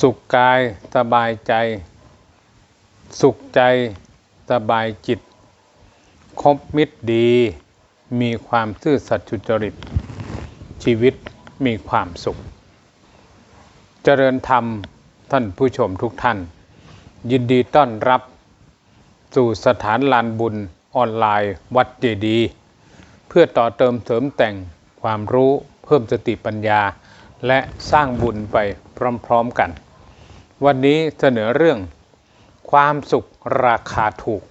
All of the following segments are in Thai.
สุขกายสบายใจ สุขใจสบายจิต คบมิตรดี มีความซื่อสัตย์สุจริต ชีวิตมีความสุข เจริญธรรมท่านผู้ชมทุกท่าน ยินดีต้อนรับ สู่สถานลานบุญออนไลน์วัดเจดีย์เพื่อต่อเติมเสริมแต่งความรู้เพิ่มสติปัญญา และสร้างบุญไปพร้อมๆกัน วันนี้เสนอเรื่อง ความสุขราคาถูก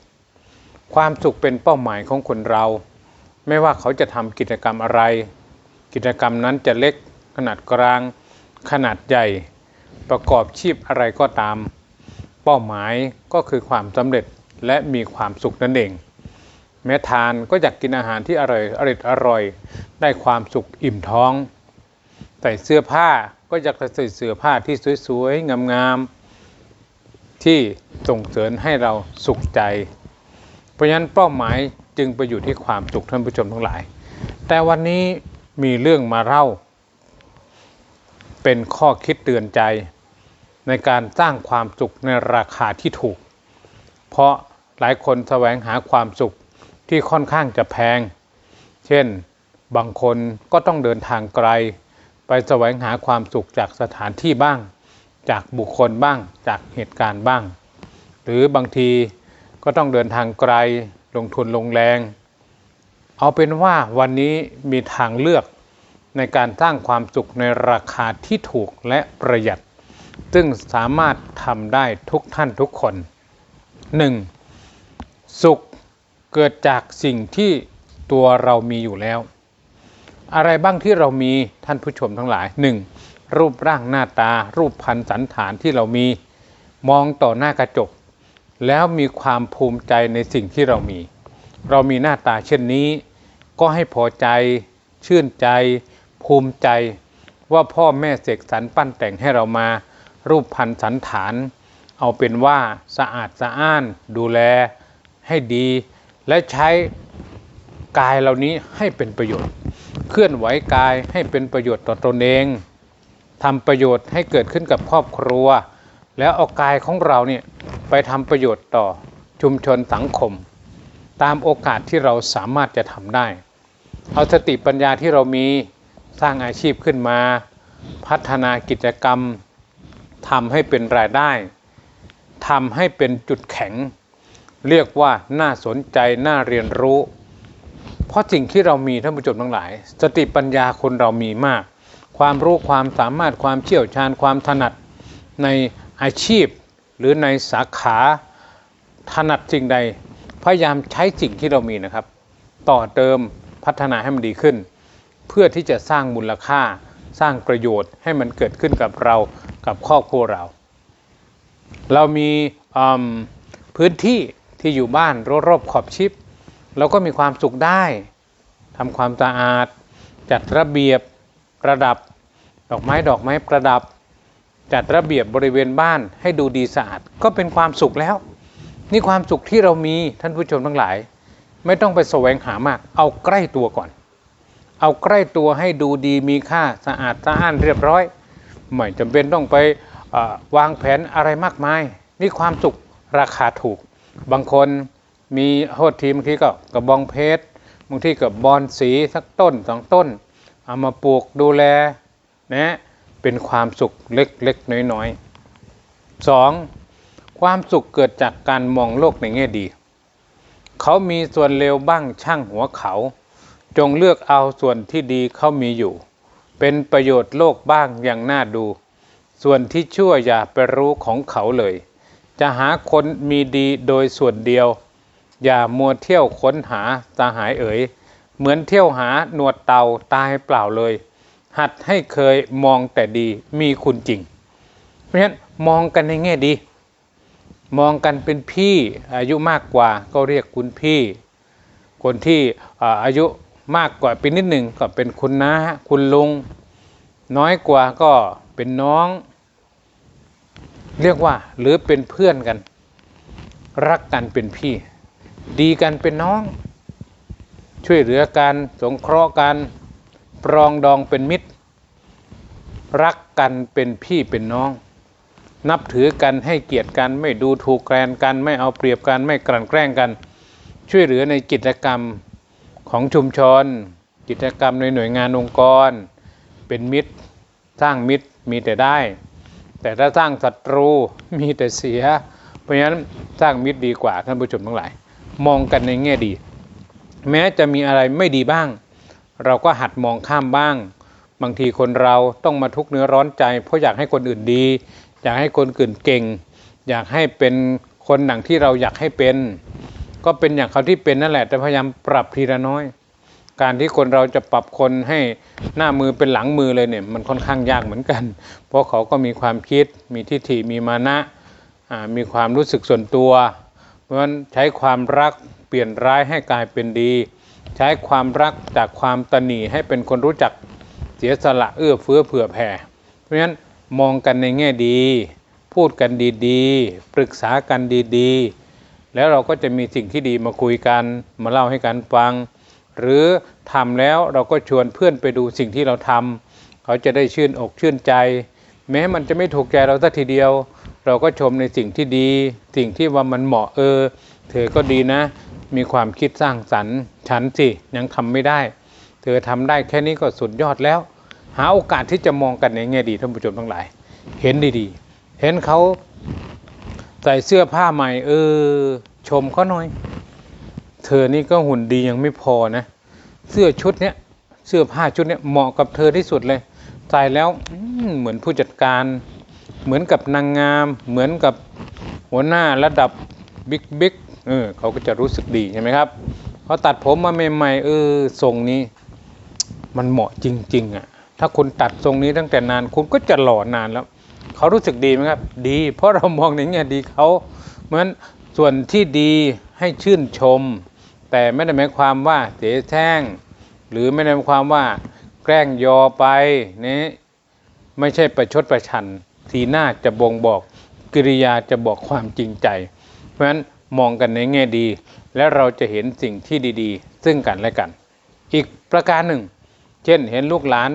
ความสุขเป็นเป้าหมายของคนเรา ไม่ว่าเขาจะทำกิจกรรมอะไร กิจกรรมนั้นจะเล็ก ขนาดกลาง ขนาดใหญ่ ประกอบชีพอะไรก็ตาม เป้าหมายก็คือความสำเร็จและมีความสุขนั่นเอง แม้ทานก็อยากกินอาหารที่อร่อยอร่อยอร่อยได้ความสุขอิ่มท้อง ใส่เสื้อผ้าก็อยากจะใส่เสื้อผ้าที่สวยๆ งามๆ ที่ส่งเสริมให้เราสุขใจ เพราะฉะนั้นเป้าหมายจึงไปอยู่ที่ความสุขท่านผู้ชมทั้งหลาย แต่วันนี้มีเรื่องมาเล่า เป็นข้อคิดเตือนใจ ในการสร้างความสุขในราคาที่ถูก เพราะหลายคนแสวงหาความสุขที่ค่อนข้างจะแพง เช่น บางคนก็ต้องเดินทางไกล แสวงหาความสุขจากสถานที่บ้าง จากบุคคลบ้าง จากเหตุการณ์บ้าง หรือบางทีก็ต้องเดินทางไกลลงทุนลงแรง เอาเป็นว่าวันนี้มีทางเลือกในการสร้างความสุขในราคาที่ถูกและประหยัด ซึ่งสามารถทำได้ทุกท่านทุกคน 1. สุขเกิดจากสิ่งที่ตัวเรามีอยู่แล้ว อะไรบ้างที่เรามีท่านผู้ชมทั้งหลาย 1. รูปร่างหน้าตา รูปพันสันฐานที่เรามี มองต่อหน้ากระจก แล้วมีความภูมิใจในสิ่งที่เรามี เรามีหน้าตาเช่นนี้ ก็ให้พอใจ ชื่นใจ ภูมิใจ ว่าพ่อแม่เสกสรรปั้นแต่งให้เรามา รูปพันสันฐาน เอาเป็นว่าสะอาดสะอ้าน ดูแล ให้ดี และใช้กายเหล่านี้ให้เป็นประโยชน์ เคลื่อนไหวกายให้เป็นประโยชน์ต่อตนเองทำประโยชน์ให้เกิดขึ้นกับครอบครัว แล้วเอากายของเราเนี่ยไปทำประโยชน์ต่อชุมชนสังคม ตามโอกาสที่เราสามารถจะทำได้ เอาสติปัญญาที่เรามีสร้างอาชีพขึ้นมา พัฒนากิจกรรมทำให้เป็นรายได้ทำให้เป็นจุดแข็ง เรียกว่าน่าสนใจน่าเรียนรู้ เพราะสิ่งที่เรามีท่านผู้ชมทั้งหลาย สติปัญญาคนเรามีมาก ความรู้ความสามารถความเชี่ยวชาญความถนัดในอาชีพ หรือในสาขาถนัดสิ่งใด พยายามใช้สิ่งที่เรามีนะครับ ต่อเติมพัฒนาให้มันดีขึ้น เพื่อที่จะสร้างมูลค่าสร้างประโยชน์ให้มันเกิดขึ้นกับเรากับครอบครัวเรา เรามีพื้นที่ที่อยู่บ้านรอบๆขอบชิด เราก็มีความสุขได้ทำความสะอาด จัดระเบียบประดับ ดอกไม้ดอกไม้ประดับ จัดระเบียบบริเวณบ้านให้ดูดีสะอาดก็เป็นความสุขแล้ว นี่ความสุขที่เรามีท่านผู้ชมทั้งหลาย ไม่ต้องไปแสวงหามาก เอาใกล้ตัวก่อน เอาใกล้ตัวให้ดูดีมีค่าสะอาดสะอ้านเรียบร้อยไม่จำเป็นต้องไปวางแผนอะไรมากมาย นี่ความสุขราคาถูก บางคน มีโทษทีบางทีก็กระบองเพชรบางทีกับบอนสีสักต้นสองต้น เอามาปลูกดูแลนะเป็นความสุขเล็กๆน้อยๆสองความสุขเกิดจากการมองโลกในแง่ดี เขามีส่วนเลวบ้างช่างหัวเขา จงเลือกเอาส่วนที่ดีเขามีอยู่ เป็นประโยชน์โลกบ้างอย่างน่าดู ส่วนที่ชั่วอย่าไปรู้ของเขาเลย จะหาคนมีดีโดยส่วนเดียว อย่ามัวเที่ยวค้นหาสหายเอ๋ย เหมือนเที่ยวหาหนวดเต่าตายเปล่าเลย หัดให้เคยมองแต่ดีมีคุณจริง เพราะฉะนั้นมองกันในแง่ดี มองกันเป็นพี่อายุมากกว่าก็เรียกคุณพี่ คนที่อายุมากกว่าป็นนิดหนึ่งก็เป็นคุณน้าคุณลุง น้อยกว่าก็เป็นน้อง เรียกว่าหรือเป็นเพื่อนกัน รักกันเป็นพี่ ดีกันเป็นน้อง ช่วยเหลือกันสงเคราะห์กันปรองดองเป็นมิตร รักกันเป็นพี่เป็นน้อง นับถือกันให้เกียรติกันไม่ดูถูกแคลนกัน ไม่เอาเปรียบกันไม่กลั่นแกล้งกัน ช่วยเหลือในกิจกรรมของชุมชน กิจกรรมในหน่วยงานองค์กร เป็นมิตร สร้างมิตรมีแต่ได้ แต่ถ้าสร้างศัตรูมีแต่เสีย เพราะฉะนั้นสร้างมิตรดีกว่าท่านผู้ชมทั้งหลาย มองกันในแง่ดี แม้จะมีอะไรไม่ดีบ้าง เราก็หัดมองข้ามบ้าง บางทีคนเราต้องมาทุกเนื้อร้อนใจ เพราะอยากให้คนอื่นดี อยากให้คนอื่นเก่ง อยากให้เป็นคนหนังที่เราอยากให้เป็น ก็เป็นอย่างเขาที่เป็นนั่นแหละ แต่พยายามปรับทีละน้อย การที่คนเราจะปรับคนให้หน้ามือเป็นหลังมือเลยเนี่ยมันค่อนข้างยากเหมือนกัน เพราะเขาก็มีความคิด มีทิฏฐิมีมานะมีความรู้สึกส่วนตัว เพราะฉะนั้นใช้ความรักเปลี่ยนร้ายให้กลายเป็นดี ใช้ความรักจากความตนีให้เป็นคนรู้จักเสียสละเอื้อเฟื้อเผื่อแผ่ เพราะฉะนั้นมองกันในแง่ดี พูดกันดีๆ ปรึกษากันดีๆ แล้วเราก็จะมีสิ่งที่ดีมาคุยกันมาเล่าให้กันฟัง หรือทำแล้วเราก็ชวนเพื่อนไปดูสิ่งที่เราทำเขาจะได้ชื่นอกชื่นใจ แม้มันจะไม่ถูกใจเราสักทีเดียว เราก็ชมในสิ่งที่ดี สิ่งที่ว่ามันเหมาะเออ เธอก็ดีนะ มีความคิดสร้างสรรค์ฉันสิยังทำไม่ได้ เธอทำได้แค่นี้ก็สุดยอดแล้ว หาโอกาสที่จะมองกันในแง่ดีท่านผู้ชมทั้งหลาย เห็นดีๆ เห็นเขาใส่เสื้อผ้าใหม่ เออ ชมเขาหน่อย เธอนี่ก็หุ่นดียังไม่พอนะ เสื้อชุดเนี้ยเสื้อผ้าชุดเนี้ยเหมาะกับเธอที่สุดเลยใส่แล้วเหมือนผู้จัดการ เหมือนกับนางงาม เหมือนกับหัวหน้าระดับบิ๊กบิ๊กเออเขาก็จะรู้สึกดีใช่ไหมครับเขาตัดผมมาใหม่ๆเออทรงนี้ มันเหมาะจริง ๆอะถ้าคุณตัดทรงนี้ตั้งแต่นานคุณก็จะหล่อนานแล้ว เขารู้สึกดีไหมครับ ดี เพราะเรามองในแง่ดีเขาเหมือนส่วนที่ดีให้ชื่นชม แต่ไม่ได้หมายความว่าเสียแช่งหรือไม่ได้หมายความว่า แกล้งยอไปนี่ไม่ใช่ประชดประชัน สีหน้าจะบ่งบอก กิริยาจะบอกความจริงใจ เพราะฉะนั้นมองกันในแง่ดี และเราจะเห็นสิ่งที่ดีๆ ซึ่งกันและกัน อีกประการหนึ่ง เช่นเห็นลูกหลาน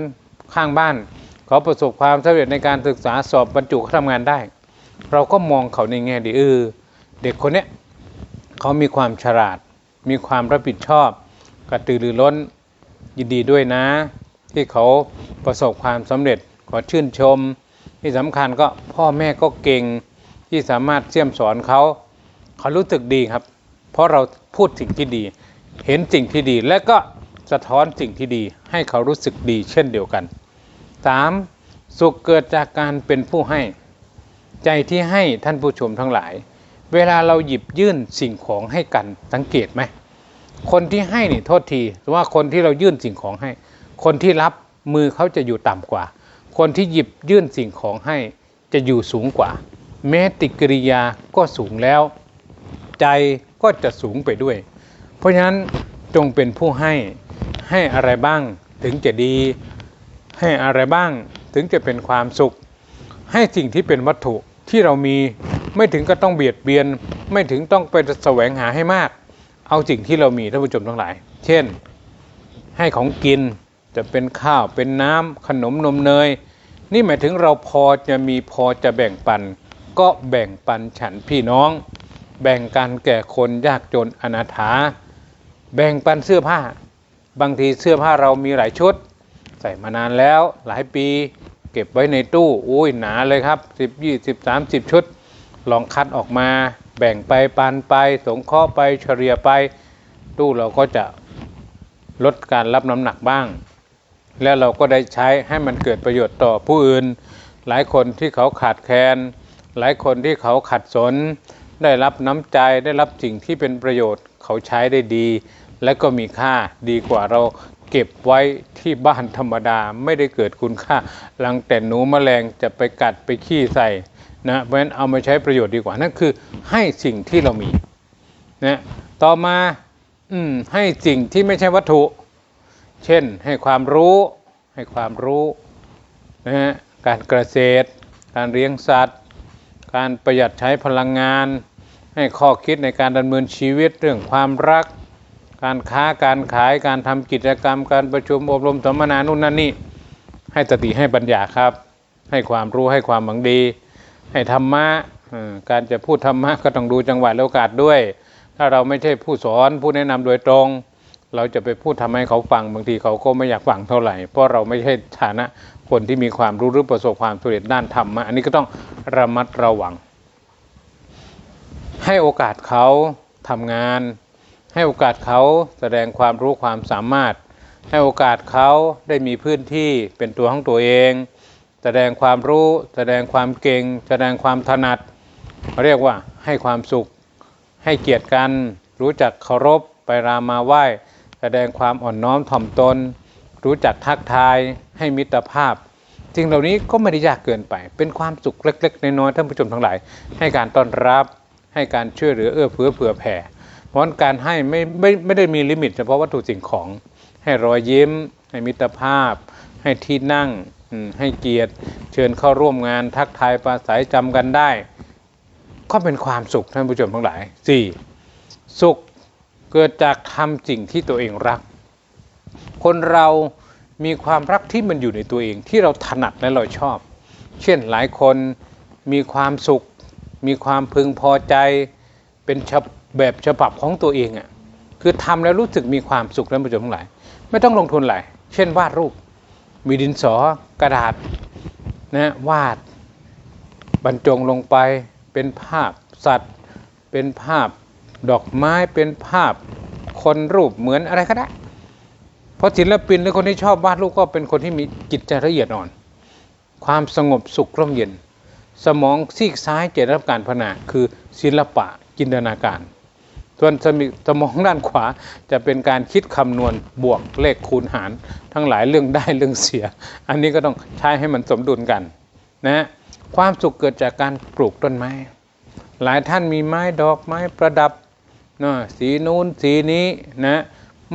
ข้างบ้าน เขาประสบความสำเร็จในการศึกษาสอบบรรจุเขาทำงานได้ เราก็มองเขาในแง่ดีเออเด็กคนเนี้ยเขามีความฉลาด มีความรับผิดชอบกระตือรือร้นยินดีด้วยนะ ที่เขาประสบความสำเร็จขอชื่นชม ที่สำคัญก็พ่อแม่ก็เก่งที่สามารถเสี่ยมสอนเขาเขารู้สึกดีครับ เพราะเราพูดสิ่งที่ดี เห็นสิ่งที่ดี และก็สะท้อนสิ่งที่ดี ให้เขารู้สึกดีเช่นเดียวกัน 3. สุขเกิดจากการเป็นผู้ให้ ใจที่ให้ท่านผู้ชมทั้งหลาย เวลาเราหยิบยื่นสิ่งของให้กันสังเกตไหมคนที่ให้นี่โทษทีว่าคนที่เรายื่นสิ่งของให้ คนที่รับมือเขาจะอยู่ต่ำกว่า คนที่หยิบยื่นสิ่งของให้จะอยู่สูงกว่า แม้ติกริยาก็สูงแล้ว ใจก็จะสูงไปด้วย เพราะฉะนั้นจงเป็นผู้ให้ให้อะไรบ้างถึงจะดี ให้อะไรบ้างถึงจะเป็นความสุข ให้สิ่งที่เป็นวัตถุที่เรามีไม่ถึงก็ต้องเบียดเบียน ไม่ถึงต้องไปแสวงหาให้มาก เอาสิ่งที่เรามีท่านผู้ชมทั้งหลาย เช่น ให้ของกินจะเป็นข้าวเป็นน้ำขนมนมเนย นี่หมายถึงเราพอจะมีพอจะแบ่งปัน ก็แบ่งปันฉันพี่น้อง แบ่งกันแก่คนยากจนอนาถา แบ่งปันเสื้อผ้า บางทีเสื้อผ้าเรามีหลายชุด ใส่มานานแล้วหลายปี เก็บไว้ในตู้อุ้ยหนาเลยครับ 10 20 30 ชุด ลองคัดออกมา แบ่งไปปันไป สงเคราะห์ไปเฉลี่ยไป ตู้เราก็จะลดการรับน้ำหนักบ้าง แล้วเราก็ได้ใช้ให้มันเกิดประโยชน์ต่อผู้อื่น หลายคนที่เขาขาดแคลนหลายคนที่เขาขัดสน ได้รับน้ำใจได้รับสิ่งที่เป็นประโยชน์เขาใช้ได้ดี และก็มีค่าดีกว่าเราเก็บไว้ที่บ้านธรรมดาไม่ได้เกิดคุณค่าลังแต่หนูแมลงจะไปกัดไปขี้ใส่นะเพราะฉะนั้นเอามาใช้ประโยชน์ดีกว่านั่นคือให้สิ่งที่เรามีนะต่อมาอืมให้สิ่งที่ไม่ใช่วัตถุ เช่นให้ความรู้ให้ความรู้นะฮะการเกษตร การเลี้ยงสัตว์ การประหยัดใช้พลังงาน ให้ข้อคิดในการดำเนินชีวิตเรื่องความรัก การค้าการขายการทำกิจกรรม การประชุมอบรมสัมมนานู่นนั่นนี่ให้สติให้ปัญญาครับ ให้ความรู้ให้ความหวังดี ให้ธรรมะการจะพูดธรรมะก็ต้องดูจังหวะและโอกาสด้วย ถ้าเราไม่ใช่ผู้สอนผู้แนะนำโดยตรง เราจะไปพูดทำให้เขาฟังบางทีเขาก็ไม่อยากฟังเท่าไหร่ เพราะเราไม่ใช่ฐานะคนที่มีความรู้หรือประสบความสำเร็จด้านธรรมะอันนี้ก็ต้องระมัดระวัง ให้โอกาสเขาทำงาน ให้โอกาสเขาแสดงความรู้ความสามารถ ให้โอกาสเขาได้มีพื้นที่เป็นตัวของตัวเอง แสดงความรู้ แสดงความเก่ง แสดงความถนัดเรียกว่าให้ความสุข ให้เกียรติกัน รู้จักเคารพไปรามาไหว้ แสดงความอ่อนน้อมถ่อมตน รู้จักทักทายให้มิตรภาพสิ่งเหล่านี้ก็ไม่ได้ยากเกินไป เป็นความสุขเล็กๆน้อยๆท่านผู้ชมทั้งหลาย ให้การต้อนรับ ให้การช่วยเหลือเอื้อเฟื้อเผื่อแผ่ เพราะการให้ไม่ไม่ไม่ได้มีลิมิต เฉพาะวัตถุสิ่งของ ให้รอยยิ้ม ให้มิตรภาพ ให้ที่นั่งให้เกียรติ เชิญเข้าร่วมงานทักทายปราศัยจำกันได้ ก็เป็นความสุขท่านผู้ชมทั้งหลาย 4. สุข เกิดจากทำสิ่งที่ตัวเองรัก คนเรามีความรักที่มันอยู่ในตัวเองที่เราถนัดและเราชอบ เช่นหลายคนมีความสุข มีความพึงพอใจ เป็นบแบบฉบับของตัวเองอะ่ะคือทำแล้วรู้สึกมีความสุขท่านผู้ชมทั้งหลาย ไม่ต้องลงทุนอะไรเช่นวาดรูป มีดินสอกระดาษนะวาด บรรจงลงไปเป็นภาพสัตว์ เป็นภาพ ดอกไม้เป็นภาพคนรูปเหมือนอะไรก็ได้ เพราะศิลปินหรือคนที่ชอบวาดรูปก็เป็นคนที่มีจิตใจละเอียดอ่อน ความสงบสุขร่มเย็น สมองซีกซ้ายจะได้รับการพัฒนาคือศิลปะจินตนาการ ส่วนสมิสมองด้านขวาจะเป็นการคิดคำนวณบวกเลขคูณหาร ทั้งหลายเรื่องได้เรื่องเสีย อันนี้ก็ต้องใช้ให้มันสมดุลกันนะความสุขเกิดจากการปลูกต้นไม้ หลายท่านมีไม้ดอกไม้ประดับ นะสีนู้นสีนี้นะ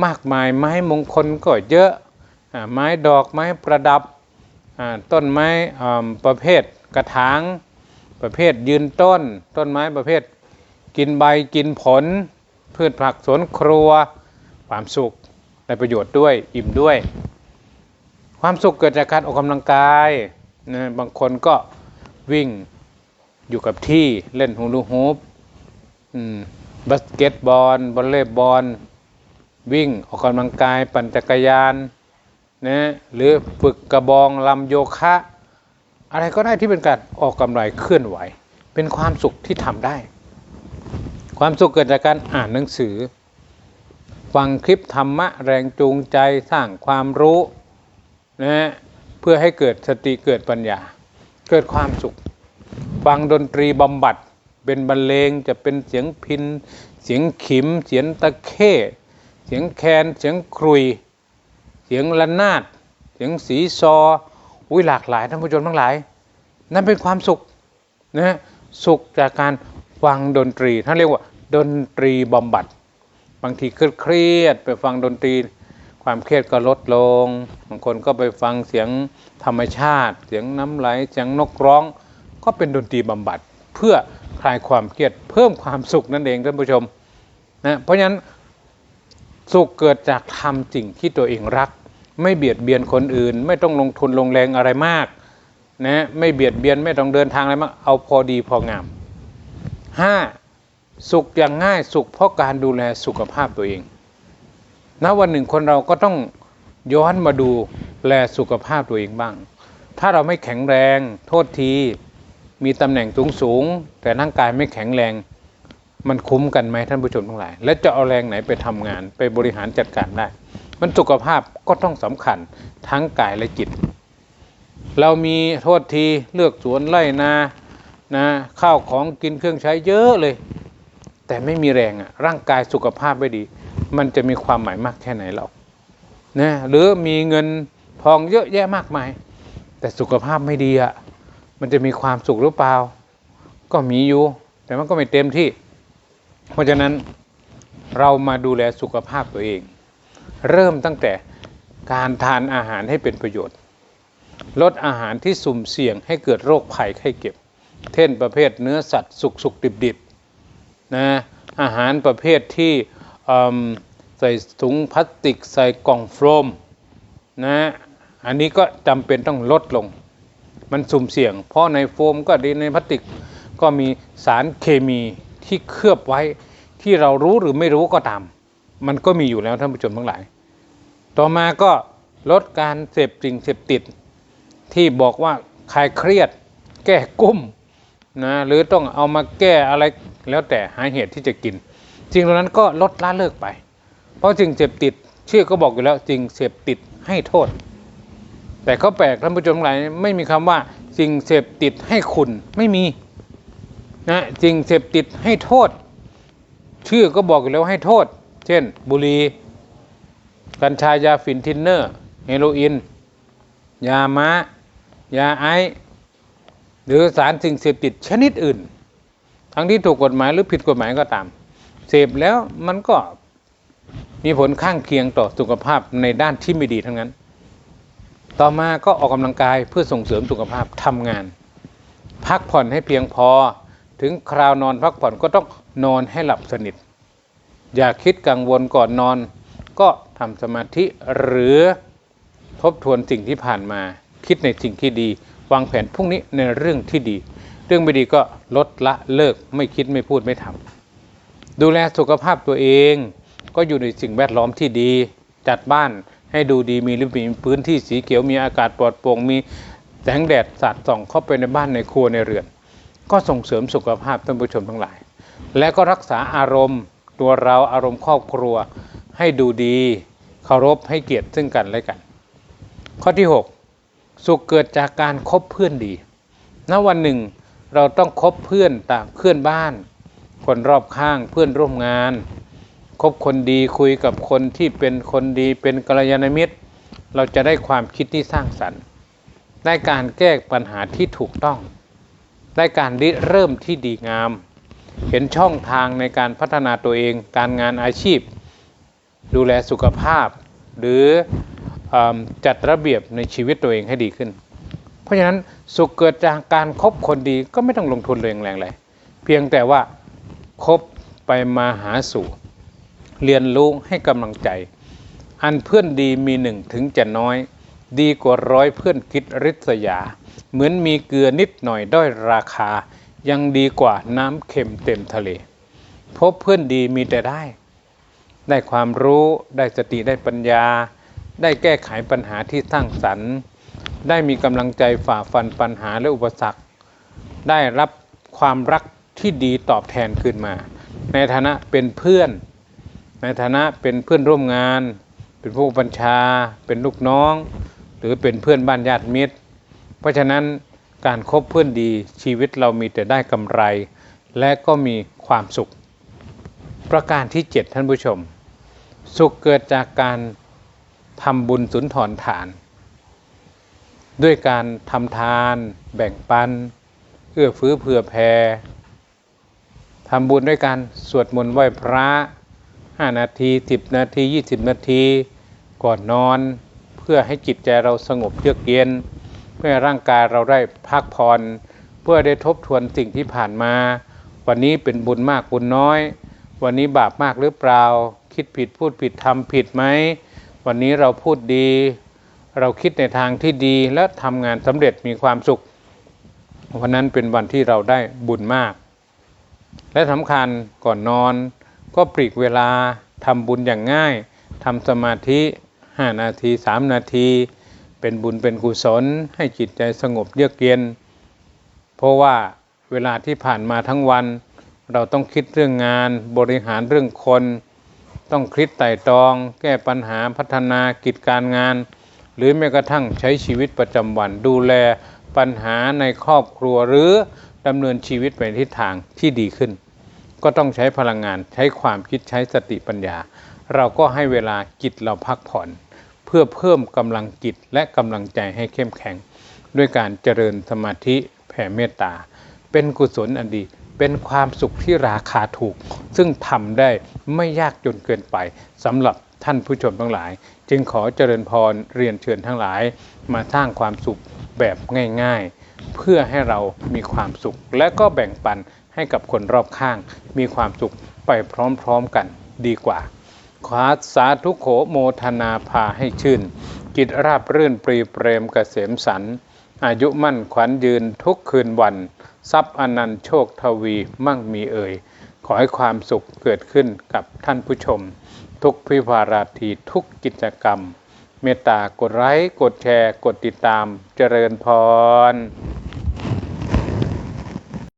มากมายไม้มงคลก็เยอะอไม้ดอกไม้ประดับต้นไม้ประเภทกระถาง ประเภทยืนต้น ต้นไม้ประเภท กินใบกินผล พืชผักสวนครัว ความสุขได้ประโยชน์ด้วยอิ่มด้วย ความสุขเกิดจากการออกกำลังกายนะบางคนก็วิ่งอยู่กับที่เล่นฮูลูฮูปอืม บาสเกตบอลบอลเล่บอล วิ่งออกกำลังกายปั่นจักรยานนะหรือฝึกกระบองลำโยคะ อะไรก็ได้ที่เป็นการออกกำลังเคลื่อนไหว เป็นความสุขที่ทำได้ ความสุขเกิดจากการอ่านหนังสือ ฟังคลิปธรรมะแรงจูงใจสร้างความรู้นะฮะเพื่อให้เกิดสติเกิดปัญญา เกิดความสุข ฟังดนตรีบำบัด เป็นบรรเลงจะเป็นเสียงพิน เสียงขิม เสียงตะเข้ เสียงแคนเสียงครุย เสียงระนาด เสียงสีซอ อุ้ยหลากหลายท่านผู้ชมทั้งหลาย นั่นเป็นความสุขนะฮะสุขจากการฟังดนตรีท่านเรียกว่า ดนตรีบำบัด บางทีเครียดไปฟังดนตรี ความเครียดก็ลดลง บางคนก็ไปฟังเสียงธรรมชาติ เสียงน้ำไหลเสียงนกร้อง ก็เป็นดนตรีบำบัดเพื่อ ลายความเครียดเพิ่มความสุขนั่นเองท่านผู้ชมนะเพราะฉะนั้นสุขเกิดจากทำสิ่งที่ตัวเองรัก ไม่เบียดเบียนคนอื่น ไม่ต้องลงทุนลงแรงอะไรมากนะไม่เบียดเบียนไม่ต้องเดินทางอะไรมากเอาพอดีพองาม 5. สุขอย่างง่ายสุขเพราะการดูแลสุขภาพตัวเองณวันหนึ่งคนเราก็ต้องย้อนมาดูแลสุขภาพตัวเองบ้าง ถ้าเราไม่แข็งแรง โทษที มีตำแหน่งสูงสูง แต่ร่างกายไม่แข็งแรง มันคุ้มกันไหมท่านผู้ชมทั้งหลาย และจะเอาแรงไหนไปทำงานไปบริหารจัดการได้ มันสุขภาพก็ต้องสำคัญทั้งกายและจิต เรามีโทษทีเลือกสวนไร่นานะข้าวของกินเครื่องใช้เยอะเลย แต่ไม่มีแรงอะร่างกายสุขภาพไม่ดี มันจะมีความหมายมากแค่ไหนเรานะหรือมีเงินทองเยอะแยะมากมาย แต่สุขภาพไม่ดีอะ มันจะมีความสุขหรือเปล่า ก็มีอยู่ แต่มันก็ไม่เต็มที่ เพราะฉะนั้นเรามาดูแลสุขภาพตัวเอง เริ่มตั้งแต่การทานอาหารให้เป็นประโยชน์ ลดอาหารที่สุ่มเสี่ยงให้เกิดโรคภัยไข้เจ็บ เช่นประเภทเนื้อสัตว์สุกสุกดิบดิบๆนะอาหารประเภทที่ใส่ถุงพลาสติกใส่กล่องโฟมนะอันนี้ก็จำเป็นต้องลดลง มันสุ่มเสี่ยง เพราะในโฟมก็ดีในพลาสติกก็มีสารเคมีที่เคลือบไว้ที่เรารู้หรือไม่รู้ก็ตาม มันก็มีอยู่แล้วท่านผู้ชมทั้งหลาย ต่อมาก็ลดการเสพสิ่งเสพติด ที่บอกว่าคลายเครียด แก้กุ้มนะหรือต้องเอามาแก้อะไรแล้วแต่หาเหตุที่จะกินสิ่งเหล่านั้นก็ลดละเลิกไป เพราะสิ่งเสพติดชื่อก็บอกอยู่แล้วสิ่งเสพติดให้โทษ แต่เขาแปลกท่านผู้ชมทั้งหลายไม่มีคำว่าสิ่งเสพติดให้คุณไม่มีนะสิ่งเสพติดให้โทษ ชื่อก็บอกอยู่แล้วให้โทษ เช่น บุหรี่กัญชายาฝิ่นทินเนอร์ เฮโรอีนยาม้ายาไอหรือสารสิ่งเสพติดชนิดอื่น ทั้งที่ถูกกฎหมายหรือผิดกฎหมายก็ตาม เสพแล้วมันก็มีผลข้างเคียงต่อสุขภาพในด้านที่ไม่ดีทั้งนั้น ต่อมาก็ออกกำลังกายเพื่อส่งเสริมสุขภาพทำงาน พักผ่อนให้เพียงพอ ถึงคราวนอนพักผ่อนก็ต้องนอนให้หลับสนิท อย่าคิดกังวลก่อนนอน ก็ทำสมาธิหรือทบทวนสิ่งที่ผ่านมา คิดในสิ่งที่ดี วางแผนพรุ่งนี้ในเรื่องที่ดี เรื่องไม่ดีก็ลดละเลิกไม่คิดไม่พูดไม่ทำดูแลสุขภาพตัวเอง ก็อยู่ในสิ่งแวดล้อมที่ดี จัดบ้าน ให้ดูดีมีริมมีพื้นที่สีเขียวมีอากาศปลอดโปร่งมีแสงแดดสาดส่องเข้าไปในบ้านในครัวในเรือน ก็ส่งเสริมสุขภาพท่านผู้ชมทั้งหลาย และก็รักษาอารมณ์ ตัวเราอารมณ์ครอบครัว ให้ดูดีเคารพให้เกียรติซึ่งกันและกัน ข้อที่ 6 สุขเกิดจากการคบเพื่อนดีณวันหนึ่งเราต้องคบเพื่อนต่างเพื่อนบ้าน คนรอบข้างเพื่อนร่วมงาน คบคนดีคุยกับคนที่เป็นคนดีเป็นกัลยาณมิตร เราจะได้ความคิดที่สร้างสรรค์ได้การแก้ปัญหาที่ถูกต้อง ได้การริเริ่มที่ดีงาม เห็นช่องทางในการพัฒนาตัวเอง การงานอาชีพ ดูแลสุขภาพ หรืออจัดระเบียบในชีวิตตัวเองให้ดีขึ้น เพราะฉะนั้นสุขเกิดจากการครบคนดีก็ไม่ต้องลงทุนแรงๆเลยเพียงแต่ว่าคบไปมาหาสู่ เรียนรู้ให้กำลังใจ อันเพื่อนดีมีหนึ่งถึงจะน้อย ดีกว่าร้อยเพื่อนคิดริษยา เหมือนมีเกลือนิดหน่อยด้อยราคา ยังดีกว่าน้ำเค็มเต็มทะเล พบเพื่อนดีมีแต่ได้ ได้ความรู้ได้สติได้ปัญญา ได้แก้ไขปัญหาที่สร้างสรรค์ ได้มีกำลังใจฝ่าฟันปัญหาและอุปสรรค ได้รับความรักที่ดีตอบแทนคืนมา ในฐานะเป็นเพื่อน ในฐานะเป็นเพื่อนร่วมงาน เป็นผู้บัญชา เป็นลูกน้อง หรือเป็นเพื่อนบ้านญาติมิตร เพราะฉะนั้นการคบเพื่อนดีชีวิตเรามีแต่ได้กำไร และก็มีความสุข ประการที่ 7 ท่านผู้ชม สุขเกิดจากการทำบุญสุนทรฐาน ด้วยการทำทาน แบ่งปัน เอื้อเฟื้อเผื่อแผ่ทำบุญด้วยการสวดมนต์ไหว้พระ 5 นาที 10 นาที 20 นาที ก่อนนอน เพื่อให้จิตใจเราสงบเยือกเย็น เพื่อร่างกายเราได้พักผ่อน เพื่อได้ทบทวนสิ่งที่ผ่านมา วันนี้เป็นบุญมากบุญน้อย วันนี้บาปมากหรือเปล่า คิดผิดพูดผิดทำผิดไหม วันนี้เราพูดดี เราคิดในทางที่ดีและทำงานสำเร็จมีความสุขวันนั้นเป็นวันที่เราได้บุญมาก และสำคัญก่อนนอน ก็ปลีกเวลาทำบุญอย่างง่ายทำสมาธิ 5 นาที 3 นาที เป็นบุญเป็นกุศล ให้จิตใจสงบเยือกเย็น เพราะว่าเวลาที่ผ่านมาทั้งวัน เราต้องคิดเรื่องงานบริหารเรื่องคน ต้องคิดไต่ตรอง แก้ปัญหาพัฒนากิจการงาน หรือแม้กระทั่งใช้ชีวิตประจำวันดูแลปัญหาในครอบครัวหรือดำเนินชีวิตไปทิศทางที่ดีขึ้น ก็ต้องใช้พลังงานใช้ความคิดใช้สติปัญญา เราก็ให้เวลาจิตเราพักผ่อน เพื่อเพิ่มกำลังจิตและกำลังใจให้เข้มแข็ง ด้วยการเจริญสมาธิแผ่เมตตา เป็นกุศลอันดีเป็นความสุขที่ราคาถูก ซึ่งทำได้ไม่ยากจนเกินไปสำหรับท่านผู้ชมทั้งหลาย จึงขอเจริญพรเรียนเชิญทั้งหลาย มาสร้างความสุขแบบง่าย ๆ เพื่อให้เรามีความสุขและก็แบ่งปัน ให้กับคนรอบข้าง มีความสุขไปพร้อมๆกันดีกว่าขอสาธุโขโมทนาพาให้ชื่นจิตราบรื่นปรีเปรมเกษมสัน อายุมั่นขวัญยืนทุกคืนวัน ทรัพย์อนันต์โชคทวีมั่งมีเอ่ย ขอให้ความสุขเกิดขึ้นกับท่านผู้ชม ทุกพิภาราทีทุกกิจกรรม เมตตากดไลค์กดแชร์ กดติดตามเจริญพร